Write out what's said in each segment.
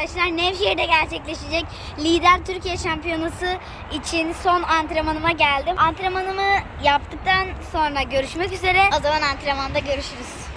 arkadaşlar. Nevşehir'de gerçekleşecek Lider Türkiye Şampiyonası için son antrenmanıma geldim. Antrenmanımı yaptıktan sonra görüşmek üzere. O zaman antrenmanda görüşürüz.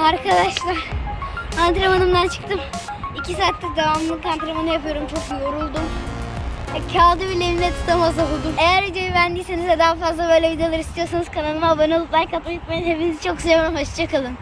Arkadaşlar antrenmanımdan çıktım. 2 saattir devamlı antrenmanı yapıyorum. Çok yoruldum. E, Kağıdı bile elimde tutamaz oldum. Eğer videoyu beğendiyseniz daha fazla böyle videolar istiyorsanız kanalıma abone olup like atmayı unutmayın. Hepinizi çok seviyorum. Hoşçakalın.